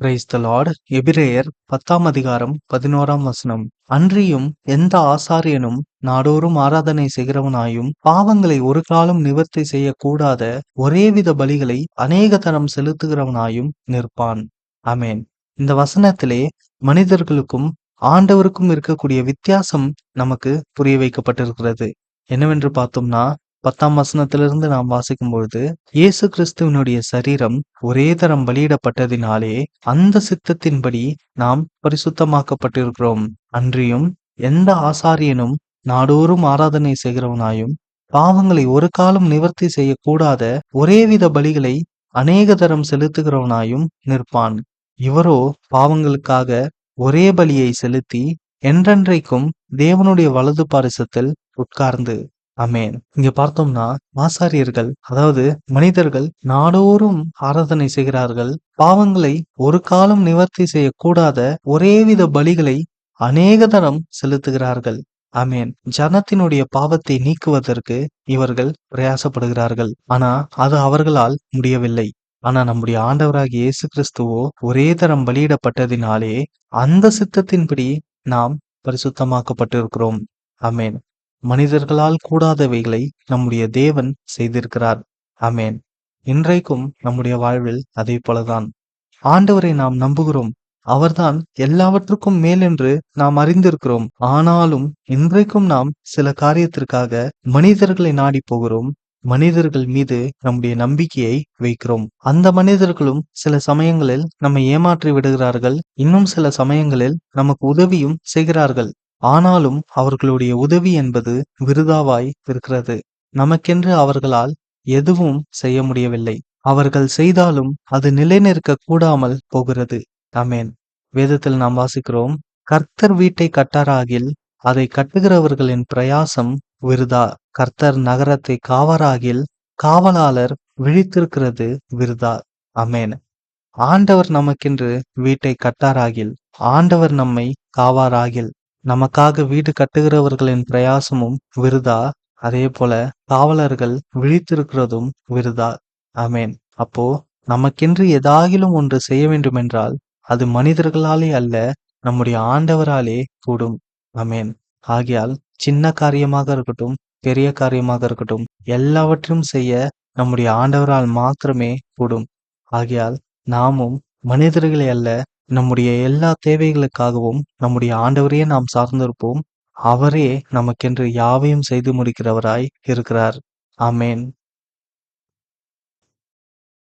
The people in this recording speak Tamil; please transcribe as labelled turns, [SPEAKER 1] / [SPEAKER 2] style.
[SPEAKER 1] பிரைஸ் த லார்ட் எபிரேயர் பத்தாம் அதிகாரம் பதினோராம் வசனம். அன்றியும் எந்த ஆசாரியனும் நாடோறும் ஆராதனை செய்கிறவனாயும் பாவங்களை ஒரு காலம் நிவர்த்தி செய்யக்கூடாத ஒரேவித பலிகளை அநேக தரம் செலுத்துகிறவனாயும் நிற்பான். அமேன் இந்த வசனத்திலே மனிதர்களுக்கும் ஆண்டவருக்கும் இருக்கக்கூடிய வித்தியாசம் நமக்கு புரிய வைக்கப்பட்டிருக்கிறது. என்னவென்று பார்த்தோம்னா பத்தாம் வசனத்திலிருந்து நாம் வாசிக்கும் பொழுது இயேசு கிறிஸ்துவனுடைய சரீரம் ஒரே தரம் பலியிடப்பட்டதினாலே அந்த சித்தத்தின்படி நாம் பரிசுத்தமாக்கப்பட்டிருக்கிறோம். அன்றியும் எந்த ஆசாரியனும் நாடோறும் ஆராதனை செய்கிறவனாயும் பாவங்களை ஒரு காலம் நிவர்த்தி செய்யக்கூடாத ஒரேவித பலிகளை அநேக தரம் செலுத்துகிறவனாயும் நிற்பான். இவரோ பாவங்களுக்காக ஒரே பலியை செலுத்தி என்றென்றைக்கும் தேவனுடைய வலது பாரிசத்தில் உட்கார்ந்து அமேன் இங்க பார்த்தோம்னா ஆசாரியர்கள் அதாவது மனிதர்கள் நாடோறும் ஆராதனை செய்கிறார்கள். பாவங்களை ஒரு காலம் நிவர்த்தி செய்யக்கூடாத ஒரேவித பலிகளை அநேக தரம் செலுத்துகிறார்கள். அமேன் ஜனத்தினுடைய பாவத்தை நீக்குவதற்கு இவர்கள் பிரயாசப்படுகிறார்கள். ஆனா அது அவர்களால் முடியவில்லை. ஆனா நம்முடைய ஆண்டவராகிய இயேசு கிறிஸ்துவோ ஒரே தரம் பலியிடப்பட்டதினாலே அந்த சித்தத்தின்படி நாம் பரிசுத்தமாக்கப்பட்டிருக்கிறோம். அமேன் மனிதர்களால் கூடாதவைகளை நம்முடைய தேவன் செய்திருக்கிறார். அமேன் இன்றைக்கும் நம்முடைய வாழ்வில் அதே போலதான். ஆண்டவரை நாம் நம்புகிறோம். அவர்தான் எல்லாவற்றுக்கும் மேலென்று நாம் அறிந்திருக்கிறோம். ஆனாலும் இன்றைக்கும் நாம் சில காரியத்திற்காக மனிதர்களை நாடி போகிறோம் மனிதர்கள் மீது நம்முடைய நம்பிக்கையை வைக்கிறோம். அந்த மனிதர்களும் சில சமயங்களில் நம்மை ஏமாற்றி விடுகிறார்கள். இன்னும் சில சமயங்களில் நமக்கு உதவியும் செய்கிறார்கள். ஆனாலும் அவர்களுடைய உதவி என்பது விருதாவாய் இருக்கிறது. நமக்கென்று அவர்களால் எதுவும் செய்ய முடியவில்லை. அவர்கள் செய்தாலும் அது நிலைநிற்க கூடாமல் போகிறது. அமேன் வேதத்தில் நாம் வாசிக்கிறோம் கர்த்தர் வீட்டை கட்டாராகில் அதை கட்டுகிறவர்களின் பிரயாசம் விருதா? கர்த்தர் நகரத்தை காவராகில் காவலாளர் விழித்திருக்கிறது விருதா? அமேன் ஆண்டவர் நமக்கென்று வீட்டை கட்டாராகில் ஆண்டவர் நம்மை காவாராகில் நமக்காக வீடு கட்டுகிறவர்களின் பிரயாசமும் விருதா? அதே போல காவலர்கள் விழித்திருக்கிறதும் விருதா? அமேன் அப்போ நமக்கென்று எதாகிலும் ஒன்று செய்ய வேண்டுமென்றால் அது மனிதர்களாலே அல்ல நம்முடைய ஆண்டவராலே கூடும். அமேன் ஆகையால் சின்ன காரியமாக இருக்கட்டும் பெரிய காரியமாக இருக்கட்டும் எல்லாவற்றையும் செய்ய நம்முடைய ஆண்டவரால் மாத்திரமே கூடும். ஆகையால் நாமும் மனிதர்களை அல்ல நம்முடைய எல்லா தேவைகளுக்காகவும் நம்முடைய ஆண்டவரையே நாம் சார்ந்திருப்போம். அவரே நமக்கென்று யாவையும் செய்து முடிக்கிறவராய் இருக்கிறார். ஆமேன்.